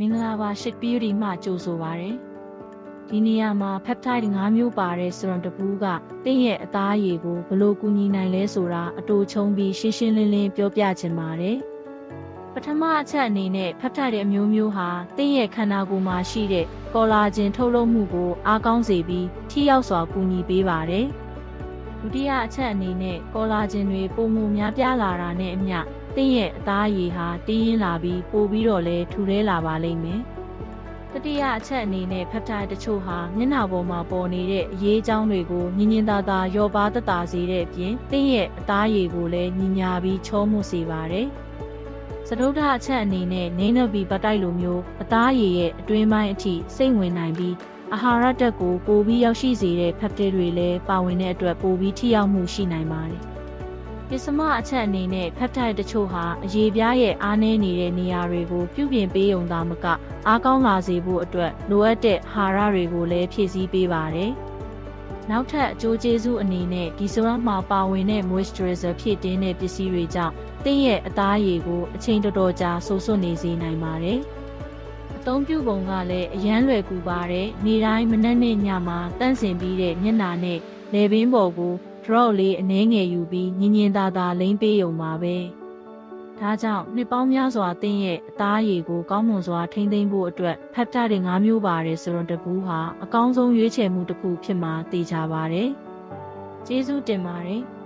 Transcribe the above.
မင်္ဂလာပါရှစ် beauty မှကြိုဆိုပါရယ်ဒီနေရာမှာ peptide 5မျိုးပါတဲ့ serum တစ်ပူးကတင့်ရဲ့အသားအရည်ကိုဘယ်လိုကူညီနိုင်လဲဆိုတာအတူချုံပြီးရှင်းရှင်းလင်းလင်းပြောပြချင်ပါတယ်ပထမအချက်အနေနဲ့ peptide အမျိုးမျိုးဟာတင့်ရဲ့ခန္ဓာကိုယ်မှာရှိတဲ့ collagen ထုတ်လုပ်မှုကိုအားကောင်းစေပြီးထိရောက်စွာကူညီပေးပါတယ်ဒုတိယအချက်အနေနဲ့ collagen တွေပုံမှုများပြားလာတာနဲ့အမျှ တင့်ရဲ့အသားအရည်ဟာတင်းရင်းလာပြီးပိုပြီးတော့လဲထူထဲလာပါလိမ့်မယ်။တတိယအချက်အနေနဲ့ဖက်တိုင်တချို့ဟာမျက်နှာပေါ်မှာပေါ်နေတဲ့အရေးအကြောင်းတွေကိုညင်ညင်သာသာရောပါတတာစေတဲ့အပြင်တင့်ရဲ့အသားအရည်ကိုလည်းညင်ညာပြီးချောမှုစေပါတယ်။စတုဒ္ဓအချက်အနေနဲ့နေနဘီပတ်တိုက်လိုမျိုးအသားအရည်ရဲ့အတွင်းပိုင်းအထိစိတ်ဝင်နိုင်ပြီးအာဟာရတက်ကိုပိုပြီးရောက်ရှိစေတဲ့ဖက်တစ်တွေလည်းပါဝင်တဲ့အတွက်ပိုပြီးထိရောက်မှုရှိနိုင်ပါတယ်။ ပစ္စမအချက်အနေနဲ့ဖက်တိုင်တချို့ဟာအရေးပြားရဲ့အားနည်းနေတဲ့နေရာတွေကိုပြုပြင်ပေးုံသာမကအားကောင်းလာစေဖို့အတွက်လိုအပ်တဲ့အာဟာရတွေကိုလည်းဖြည့်ဆည်းပေးပါတယ်။နောက်ထပ်အကျိုးကျေးဇူးအနေနဲ့ဒီဆိုရမှာပါဝင်တဲ့ moisturizer ဖြည့်တင်းတဲ့ပစ္စည်းတွေကြောင့်တင့်ရဲ့အသားရည်ကိုအချိန်တော်တော်ကြာဆိုးဆွနေစေနိုင်ပါတယ်။အသုံးပြုပုံကလည်းအရန်လွယ်ကူပါတယ်။နေ့တိုင်းမနက်နဲ့ညမှာတန့်စင်ပြီးတဲ့မျက်နှာနဲ့လေပင်ပေါ်ကို drop လေးအနှဲငယ်ယူပြီးညင်ညင်သာသာလိမ့်ပေးုံပါပဲ။ဒါကြောင့်နှစ်ပေါင်းများစွာသင်ရဲ့အသားရည်ကိုကောင်းမွန်စွာထိန်းသိမ်းဖို့အတွက်ဖက်တာတွေ၅မျိုးပါတယ်ဆိုတော့တပူးဟာအကောင်းဆုံးရွေးချယ်မှုတစ်ခုဖြစ်မှာသိကြပါတယ်။ကျေးဇူးတင်ပါတယ်။